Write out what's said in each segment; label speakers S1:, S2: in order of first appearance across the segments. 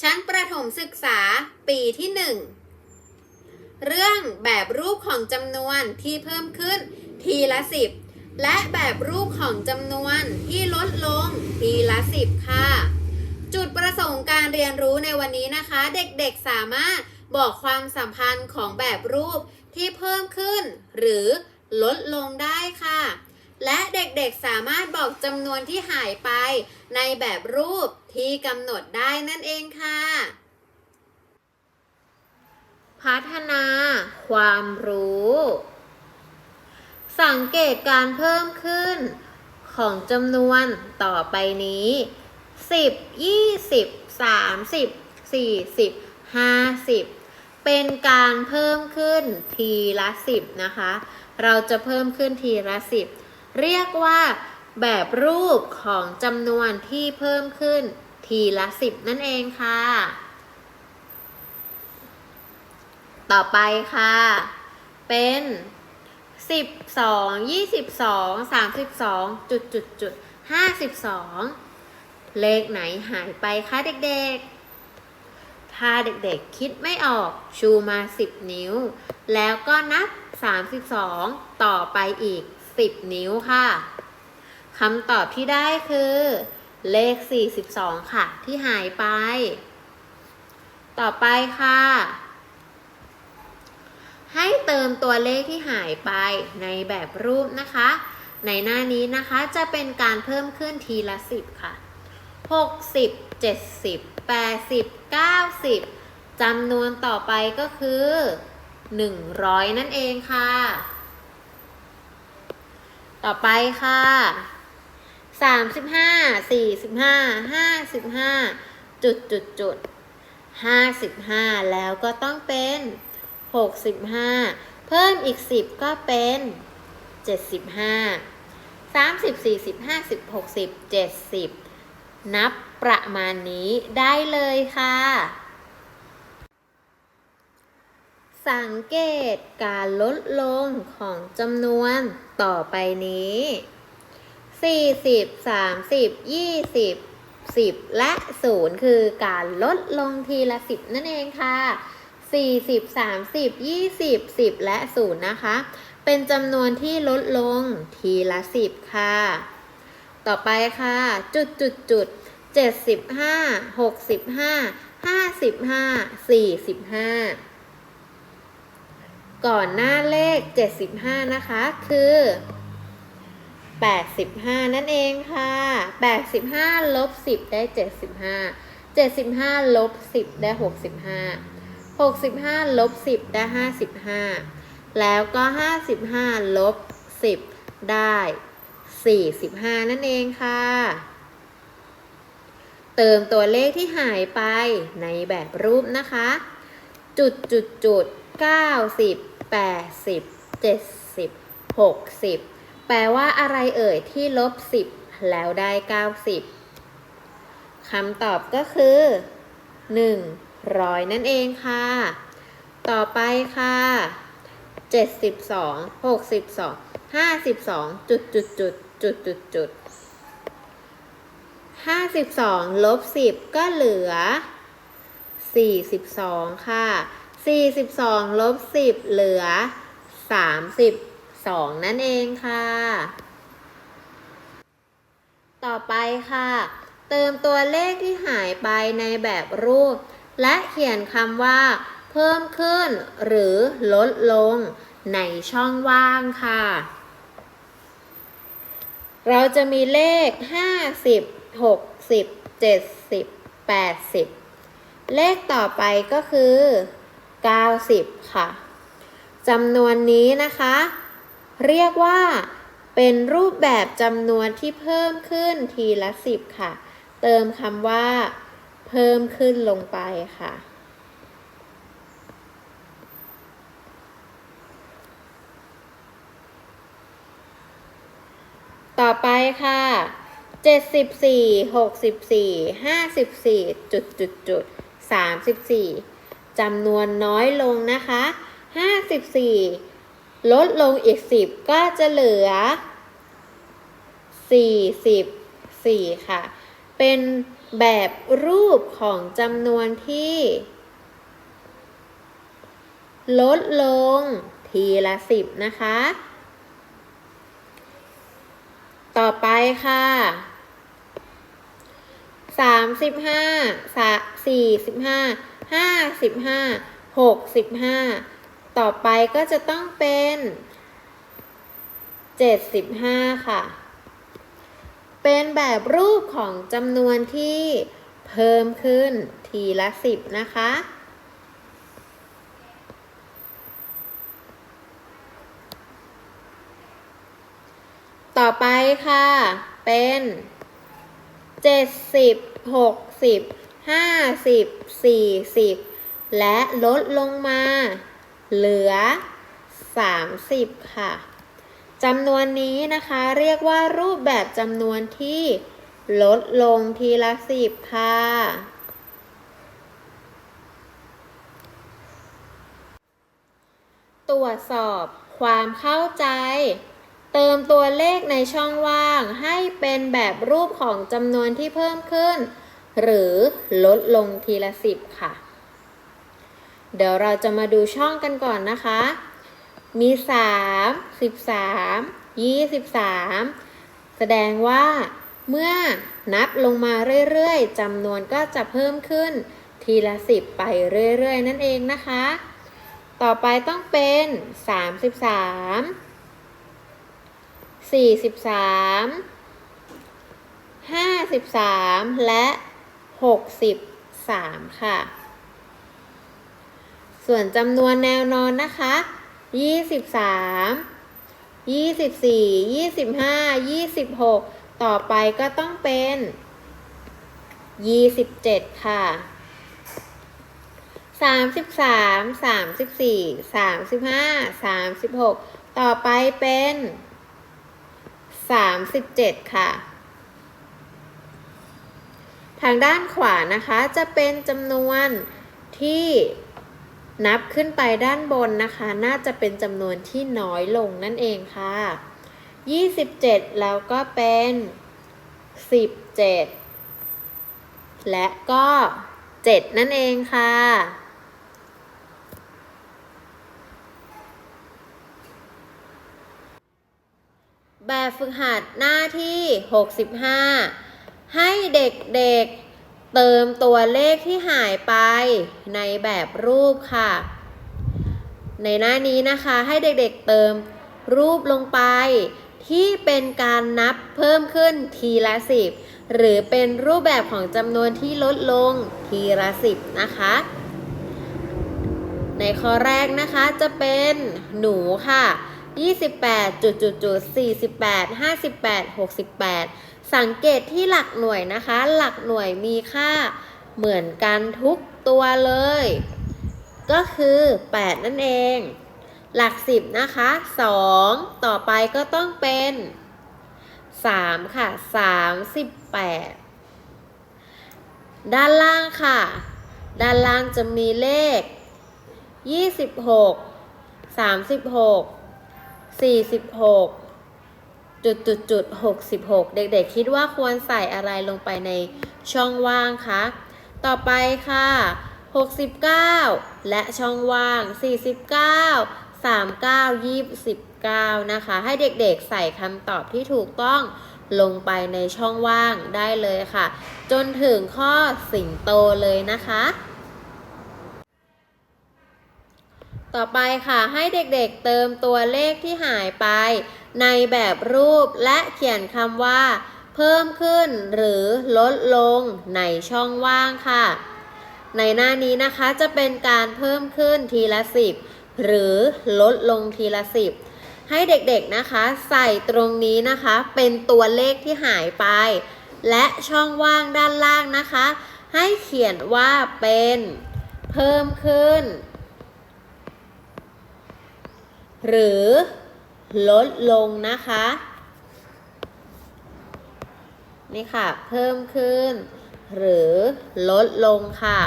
S1: ชั้นประถมศึกษาปีที่ 1 เรื่องแบบรูปของจำนวนที่เพิ่มขึ้นทีละ 10 และแบบรูปของจำนวนที่ลดลงทีละ 10 ค่ะ จุดประสงค์การเรียนรู้ในวันนี้นะคะ เด็กๆสามารถบอกความสัมพันธ์ของแบบรูปที่เพิ่มขึ้น หรือลดลงได้ค่ะ และเด็กๆสามารถบอกจำนวนที่หายไปในแบบรูปที่กำหนดได้นั่นเองค่ะ พัฒนาความรู้ สังเกตการเพิ่มขึ้นของจำนวนต่อไปนี้ 10 20 30 40 50 เป็นการเพิ่มขึ้นทีละ 10 นะคะ เราจะเพิ่มขึ้นทีละ 10 เรียกว่าแบบรูปของจำนวนที่เพิ่มขึ้นทีละ10นั่นเองค่ะ ต่อไปค่ะ เป็น12 22 32จุดจุดจุด52เลขไหนหายไปคะเด็กๆ ถ้าเด็กๆคิดไม่ออกชูมา10นิ้ว แล้วก็นับ32ต่อไปอีก 10 นิ้วค่ะคำตอบที่ได้คือ เลข 42 ค่ะ ที่หายไป ต่อไปค่ะ ให้เติมตัวเลขที่หายไปในแบบรูปนะคะ ในหน้านี้นะคะจะเป็นการเพิ่มขึ้นทีละ 10 ค่ะ 60 70 80 90จำนวนต่อไปก็คือ 100 นั่นเองค่ะ ต่อไปค่ะ35 45 55จุดจุดจุด55แล้วก็ต้องเป็น65เพิ่มอีก10ก็เป็น75 30 40 50 60 70นับประมาณนี้ได้เลยค่ะ สังเกตการลดลงของจำนวนต่อไปนี้ 40 30 20 10 และ 0 คือการลดลงทีละ 10 นั่นเองค่ะ 40 30 20 10 และ 0 นะคะ เป็นจำนวนที่ลดลงทีละ 10 ค่ะ ต่อไปค่ะ จุดจุดจุด75 65 55 45 ก่อนหน้าเลข 75 นะคะ คือ 85 นั่นเองค่ะ 85ลบ10 ได้ 75 75ลบ10 ได้ 65 65ลบ10 ได้ 55 แล้วก็ 55ลบ10 ได้ 45 นั่นเองค่ะเติมตัวเลขที่หายไปในแบบรูปนะคะ จุดจุดจุด 90 80 70 60แปลว่าอะไรเอ่ยที่ลบ10แล้วได้90คำตอบก็คือ100นั่นเองค่ะ ต่อไปค่ะ72 62 52จุดจุดจุดจุดจุดจุด52ลบ10ก็เหลือ42ค่ะ 42ลบ10เหลือ32นั่นเองค่ะ ต่อไปค่ะ เติมตัวเลขที่หายไปในแบบรูป และเขียนคำว่า เพิ่มขึ้นหรือลดลง ในช่องว่างค่ะ เราจะมีเลข 50 60 70 80 เลขต่อไปก็คือ 90 ค่ะจำนวนนี้นะคะ เรียกว่าเป็นรูปแบบจำนวนที่เพิ่มขึ้นทีละ 10 ค่ะ เติมคำว่า เพิ่มขึ้นลงไปค่ะ ต่อไปค่ะ 74 64 54 จุดจุดจุด34 จำนวนน้อยลงนะคะ 54 ลดลงอีก 10 ก็จะเหลือ 44 ค่ะ เป็นแบบรูปของจำนวนที่ ลดลงทีละ 10 นะคะ ต่อไปค่ะสามสิบห้าสาสี่สิบห้า ห้าสิบห้าหกสิบห้าต่อไปก็จะต้องเป็นเจ็ดสิบห้าค่ะ เป็นแบบรูปของจำนวนที่เพิ่มขึ้นทีละสิบนะคะ ต่อไปค่ะ เป็นเจ็ ดสิบหกสิบห้าสิบสี่สิบและลดลงมา เหลือสามสิบค่ะจำนวนนี้นะคะเรียกว่ารูปแบบจำนวนที่ลดลงทีละสิบค่ะ ตรวจสอบความเข้าใจ เติมตัวเลขในช่องว่างให้เป็นแบบรูปของจำนวนที่เพิ่มขึ้น หรือลดลงทีละสิบค่ะ เดี๋ยวเราจะมาดูช่องกันก่อนนะคะ มี 3 13 23 แสดงว่าเมื่อนับลงมาเรื่อยๆจำนวนก็จะเพิ่มขึ้นทีละ 10 ไปเรื่อยๆ นั่นเองนะคะ ต่อไปต้องเป็น 33 43 53 และ 63ค่ะ ส่วนจำนวนแนวนอนนะคะ23 24 25 26ต่อไปก็ต้องเป็น27ค่ะ33 34 35 36ต่อไปเป็น37ค่ะ ทางด้านขวานะคะจะเป็นจำนวนที่นับขึ้นไปด้านบนนะคะ น่าจะเป็นจำนวนที่น้อยลงนั่นเองค่ะ 27 แล้วก็เป็น 17 และก็ 7 นั่นเองค่ะ แบบฝึกหัดหน้าที่ 65 ให้เด็กๆเติมตัวเลขที่หายไปในแบบรูปค่ะ ในหน้านี้นะคะให้เด็กๆเติมรูปลงไป ที่เป็นการนับเพิ่มขึ้นทีละสิบหรือเป็นรูปแบบของจำนวนที่ลดลงทีละสิบนะคะ ในข้อแรกนะคะจะเป็นหนูค่ะ 28จุดจุดจุด48 58 68 สังเกตที่หลักหน่วยนะคะ หลักหน่วยมีค่าเหมือนกันทุกตัวเลย ก็คือ 8 นั่นเอง หลัก 10 นะคะ 2 ต่อไปก็ต้องเป็น 3 ค่ะ 38 ด้านล่างค่ะ ด้านล่างจะมีเลข 26 36 46จุดจุดจุด66เด็กๆ คิดว่าควรใส่อะไรลงไปในช่องว่างคะ ต่อไปค่ะ 69 และช่องว่าง 49 39 29 นะคะ ให้เด็กๆใส่คำตอบที่ถูกต้องลงไปในช่องว่างได้เลยค่ะ จนถึงข้อสิงโตเลยนะคะ ต่อไปค่ะให้เด็กๆเติมตัวเลขที่หายไป ในแบบรูปและเขียนคำว่า เพิ่มขึ้นหรือลดลงในช่องว่างค่ะ ในหน้านี้นะคะจะเป็นการเพิ่มขึ้นทีละสิบหรือลดลงทีละสิบให้เด็กๆนะคะ ใส่ตรงนี้นะคะ เป็นตัวเลขที่หายไป และช่องว่างด้านล่างนะคะ ให้เขียนว่าเป็น เพิ่มขึ้น หรือลดลงนะคะ นี่ค่ะ เพิ่มขึ้น หรือลดลงค่ะ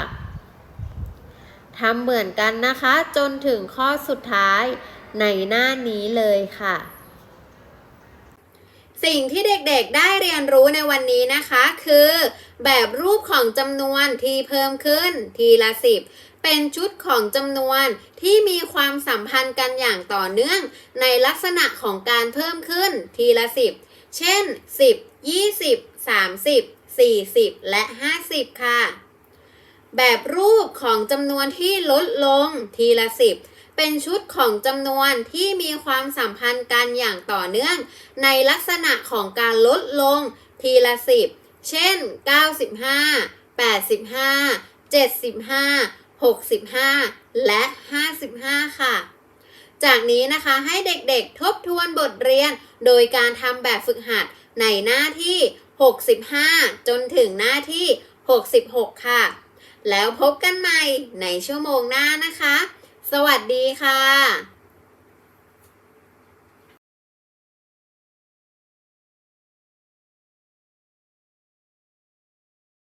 S1: ทำเหมือนกันนะคะ จนถึงข้อสุดท้ายในหน้านี้เลยค่ะ สิ่งที่เด็กๆได้เรียนรู้ในวันนี้นะคะคือ แบบรูปของจำนวนที่เพิ่มขึ้นทีละสิบ เป็นชุดของจำนวนที่มีความสัมพันธ์กันอย่างต่อเนื่อง ในลักษณะของการเพิ่มขึ้นทีละสิบเช่น 10 20 30 40 และ 50 ค่ะ แบบรูปของจำนวนที่ลดลงทีละสิบเป็นชุดของจำนวนที่มีความสัมพันธ์กันอย่างต่อเนื่อง ในลักษณะของการลดลงทีละสิบเช่น 95 85 75 65 และ 55 ค่ะ จากนี้นะคะให้เด็กๆทบทวนบทเรียนโดยการทำแบบฝึกหัดในหน้าที่ 65 จนถึงหน้าที่ 66 ค่ะ แล้วพบกันใหม่ในชั่วโมงหน้านะคะ สวัสดีค่ะ